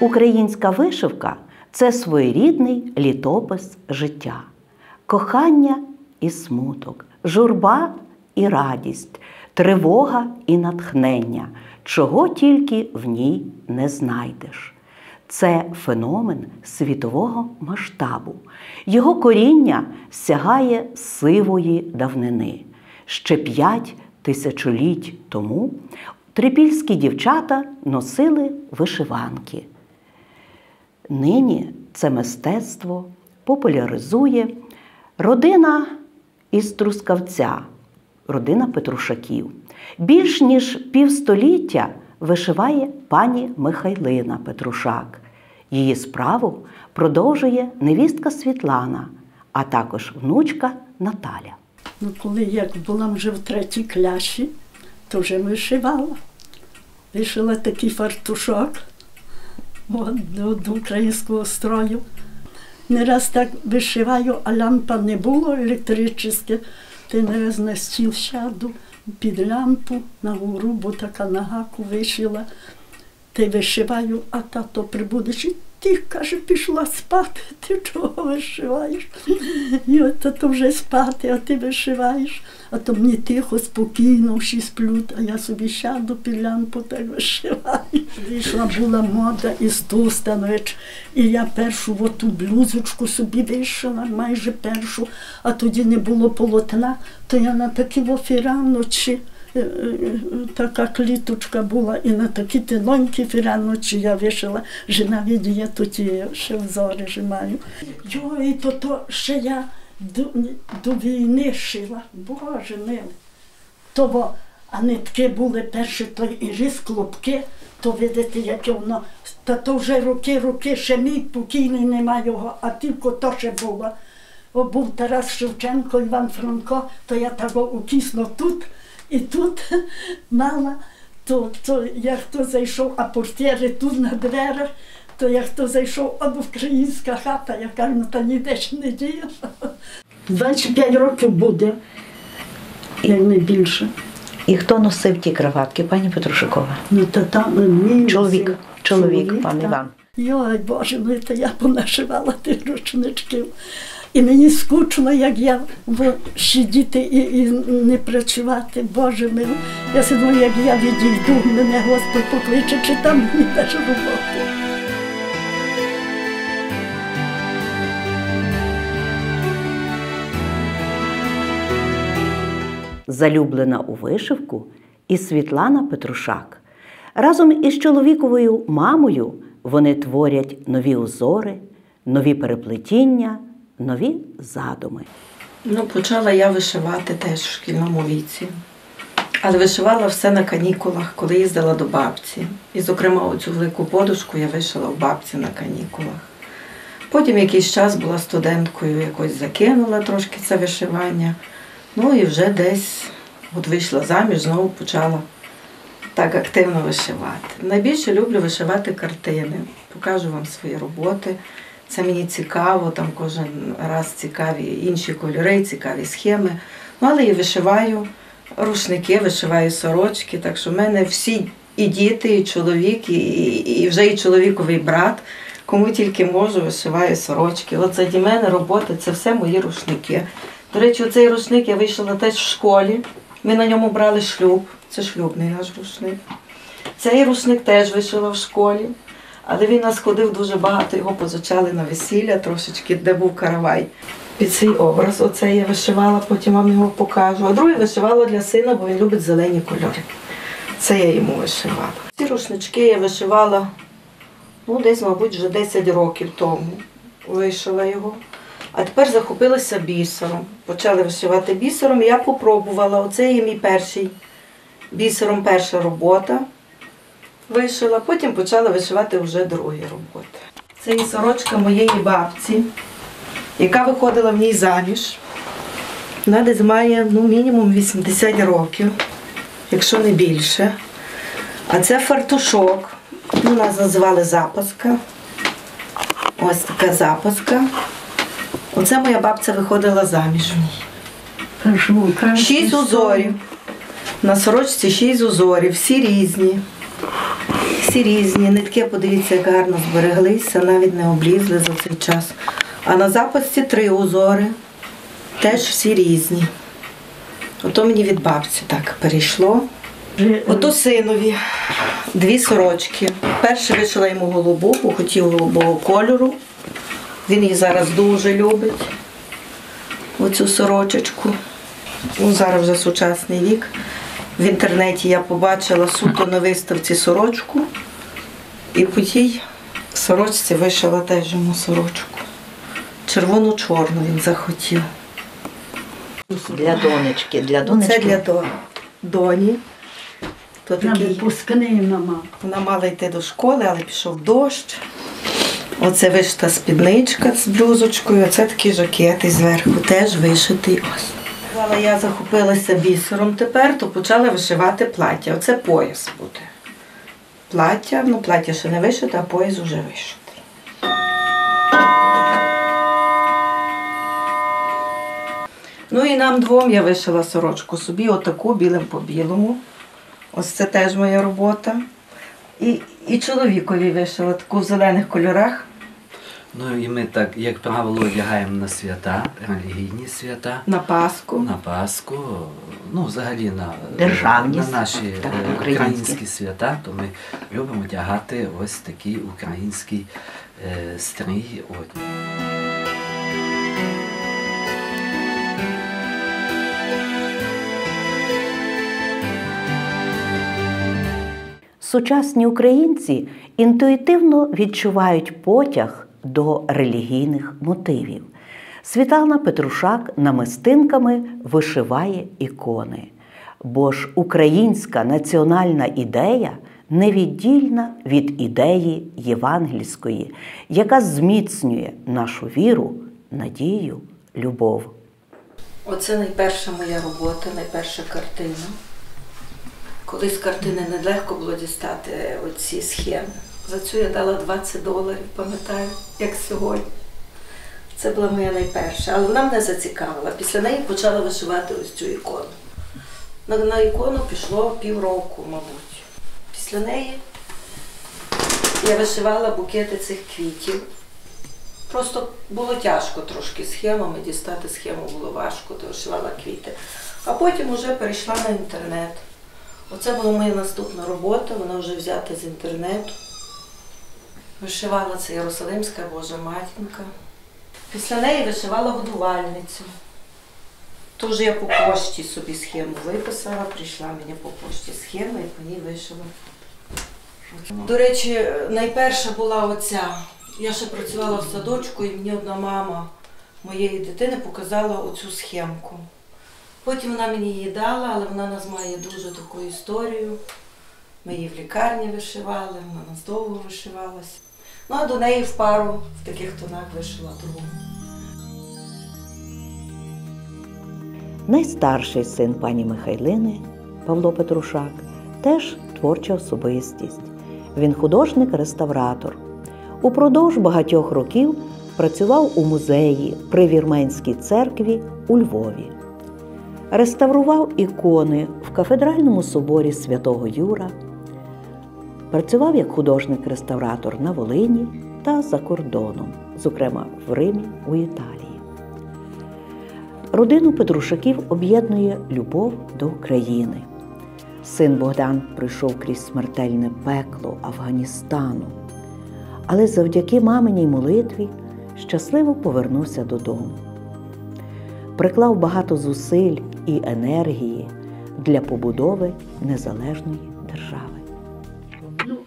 Українська вишивка це своєрідний літопис життя, кохання і смуток, журба і радість, тривога і натхнення, чого тільки в ній не знайдеш. Це феномен світового масштабу. Його коріння сягає сивої давнини. Ще п'ять тисячоліть тому трипільські дівчата носили вишиванки. Нині це мистецтво популяризує родина із Трускавця, родина Петрушаків. Більш ніж півстоліття вишиває пані Михайлина Петрушак. Її справу продовжує невістка Світлана, а також внучка Наталя. Ну, коли я була вже в третій клясі, то вже вишивала. Вишила такий фартушок до, до українського строю. Не раз так вишиваю, а лампа не було електричне, ти не раз на стіл сяду під лампу на гору, бо така на гаку вишила. Ти вишиваю, а тато прибудеш і ти, каже, пішла спати, ти чого вишиваєш? І от тато вже спати, а ти вишиваєш. А то мені тихо, спокійно, всі сплють, а я собі сяду під лампу так вишиваю. Вийшла була мода із Тустанович, і я першу оту блузочку собі вишила, майже першу, а тоді не було полотна, то я на такі фіраночі е, е, така кліточка була, і на такі тоненькі фіраночі я вишила, що навіть є тут ще взори ж маю. Йой, то, то ще я до, до війни шила, Боже милий. То, а нитки були перші, то і різ клопки, то видите, яке воно. Та то вже роки, роки, ще мій покійний нема його, а тільки то ще було. О, був Тарас Шевченко, Іван Франко, то я того укісно тут і тут мала, то, то як хто зайшов, а портєри тут на дверях, то як хто зайшов, от українська хата, я кажу, ну та ніде ж не діє. 25 років буде, як не більше. І хто носив ті краватки, пані Петрушакова? Ну, то там мій Чоловік, носив. чоловік, пан. Іван. Йой, Боже, ну то я понашивала тих ручничків. І мені скучно, як я в- сидіти і, і не працювати. Боже мій. Я думаю, як я відійду, мене Господь покличе, чи там мені теж роботи. залюблена у вишивку і Світлана Петрушак. Разом із чоловіковою мамою вони творять нові узори, нові переплетіння, нові задуми. Ну, почала я вишивати теж в шкільному віці. Але вишивала все на канікулах, коли їздила до бабці. І, зокрема, оцю велику подушку я вишила у бабці на канікулах. Потім якийсь час була студенткою, якось закинула трошки це вишивання. Ну і вже десь от вийшла заміж, знову почала так активно вишивати. Найбільше люблю вишивати картини. Покажу вам свої роботи. Це мені цікаво, там кожен раз цікаві інші кольори, цікаві схеми. Ну, але і вишиваю рушники, вишиваю сорочки. Так що в мене всі і діти, і чоловік, і, і, вже і чоловіковий брат. Кому тільки можу, вишиваю сорочки. От заді мене робота це все мої рушники. До речі, цей рушник я вийшла теж в школі. Ми на ньому брали шлюб. Це шлюбний наш рушник. Цей рушник теж вишила в школі, але він нас ходив дуже багато, його позичали на весілля, трошечки, де був каравай. Під свій образ оце я вишивала, потім вам його покажу. А другий вишивала для сина, бо він любить зелені кольори. Це я йому вишивала. Ці рушнички я вишивала ну, десь, мабуть, вже 10 років тому. Вишила його. А тепер захопилася бісером. Почали вишивати бісером. Я попробувала. Оце є мій перший бісером перша робота. Вишила, потім почала вишивати вже другі роботи. Це і сорочка моєї бабці, яка виходила в ній заміж. Вона десь має ну, мінімум 80 років, якщо не більше. А це фартушок. Ну, нас називали запаска. Ось така запаска. Оце моя бабця виходила заміж Шість узорів. На сорочці шість узорів, всі різні. Всі різні. Нитки, подивіться, як гарно збереглися, навіть не облізли за цей час. А на запасці три узори. Теж всі різні. Ото мені від бабці так перейшло. Ото синові дві сорочки. Перше вишила йому голубу, бо хотів голубого кольору. Він її зараз дуже любить. Оцю сорочечку. Ну, зараз вже сучасний вік. В інтернеті я побачила суто на виставці сорочку. І по тій сорочці вишила теж йому сорочку. Червону-чорну він захотів. Для донечки, для Це для до- доні. То такий випускний мама. Вона мала йти до школи, але пішов дощ. Оце вишита спідничка з блузочкою, оце такий жакет і зверху теж вишитий. Ось. Казала, я захопилася бісером тепер, то почала вишивати плаття. Оце пояс буде. Плаття, ну плаття ще не вишите, а пояс вже вишитий. Ну і нам двом я вишила сорочку собі, отаку білим по білому. Ось це теж моя робота. І, і чоловікові вишила таку в зелених кольорах. Ну і ми так, як правило, одягаємо на свята, релігійні свята, На Пасху. на Пасху, ну взагалі на, Державні на наші так, е, українські. українські свята, то ми любимо одягати ось такий український е, стрій. От. Сучасні українці інтуїтивно відчувають потяг до релігійних мотивів. Світлана Петрушак намистинками вишиває ікони. Бо ж українська національна ідея невіддільна від ідеї євангельської, яка зміцнює нашу віру, надію, любов. Оце найперша моя робота, найперша картина. Колись картини нелегко було дістати оці схеми. За цю я дала 20 доларів, пам'ятаю, як сьогодні. Це була моя найперша, але вона мене зацікавила. Після неї почала вишивати ось цю ікону. На, на ікону пішло півроку, мабуть. Після неї я вишивала букети цих квітів. Просто було тяжко трошки схемами, дістати схему було важко, то вишивала квіти. А потім вже перейшла на інтернет. Оце була моя наступна робота, вона вже взята з інтернету. Вишивала це Єрусалимська Божа матінка. Після неї вишивала годувальницю. Тож я по пошті собі схему виписала, прийшла мені по пошті схема і по ній вишила. До речі, найперша була оця. Я ще працювала в садочку, і мені одна мама моєї дитини показала оцю схемку. Потім вона мені її дала, але вона нас має дуже таку історію. Ми її в лікарні вишивали, вона нас довго вишивалася. Ну а до неї в пару в таких тонах вишила другу. Найстарший син пані Михайлини Павло Петрушак теж творча особистість. Він художник-реставратор. Упродовж багатьох років працював у музеї при Вірменській церкві у Львові. Реставрував ікони в кафедральному соборі святого Юра. Працював як художник-реставратор на Волині та за кордоном, зокрема в Римі у Італії. Родину Петрушаків об'єднує любов до України. Син Богдан пройшов крізь смертельне пекло Афганістану, але завдяки маминій молитві щасливо повернувся додому. Приклав багато зусиль і енергії для побудови незалежної держави.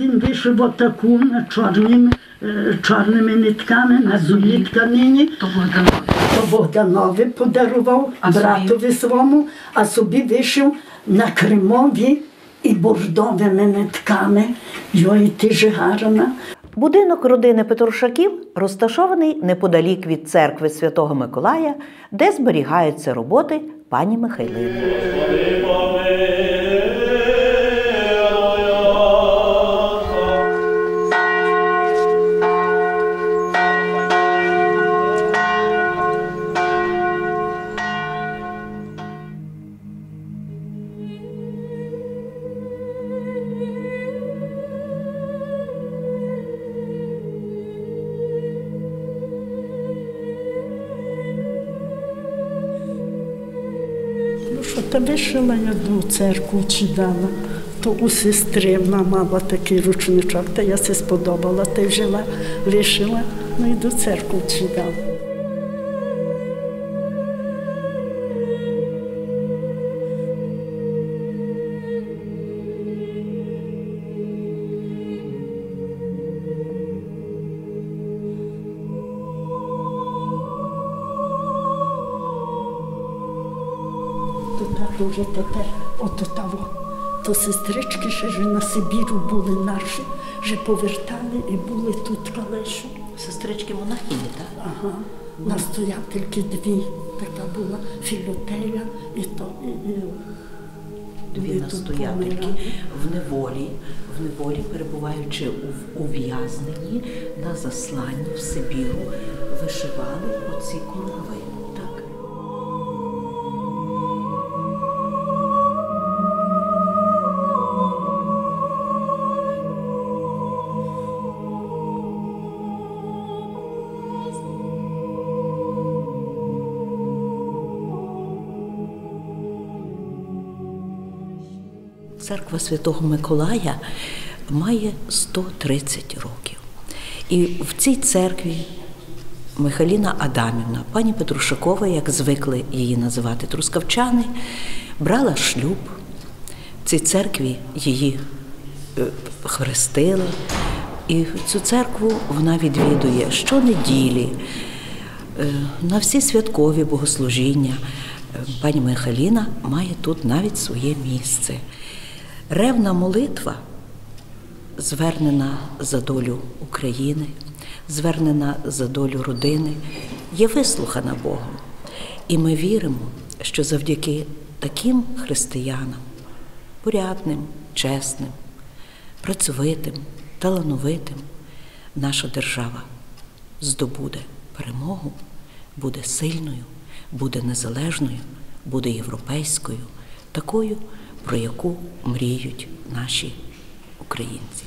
Він вишив отаку на чорними, е, чорними нитками на золій тканині. То Богданові. То Богданові подарував А собі? братові своєму, а собі вишив на кремові і бордовими нитками. Йой, ти ж гарна. Будинок родини Петрушаків розташований неподалік від церкви Святого Миколая, де зберігаються роботи пані Михайлини. Та вишила я до церкву чи дала. То у сестри вона мала такий ручничок, та я це сподобала, та й взяла, вишила, ну і до церкви чи дала. То вже тепер, ото того. То сестрички ще ж на Сибіру були наші, вже повертали і були тут калешу. Сестрички монахині, так? Ага. Настоятельки дві. Така була філотея і то і, і, Дві настоятельки в неволі, в неволі, перебуваючи у ув'язненні на засланні в Сибіру, вишивали оці корови. Церква Святого Миколая має 130 років. І в цій церкві Михайліна Адамівна, пані Петрушакова, як звикли її називати трускавчани, брала шлюб. В цій церкві її е, хрестили. І цю церкву вона відвідує щонеділі, е, на всі святкові богослужіння. Е, Пані Михайліна має тут навіть своє місце. Ревна молитва звернена за долю України, звернена за долю родини, є вислухана Богом. І ми віримо, що завдяки таким християнам, порядним, чесним, працьовитим, талановитим, наша держава здобуде перемогу, буде сильною, буде незалежною, буде європейською, такою, про яку мріють наші українці.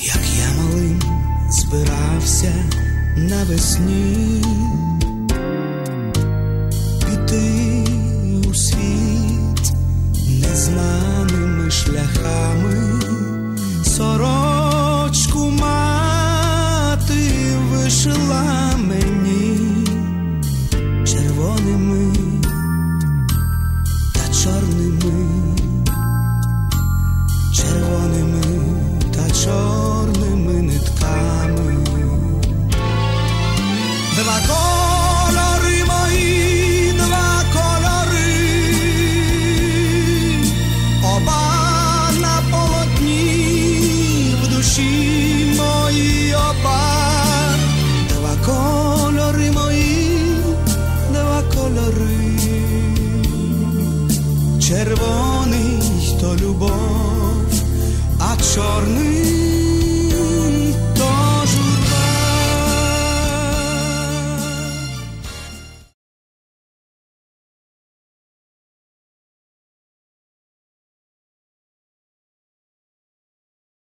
Як я малим збирався навесні червоними та чорними, червоними та чорними.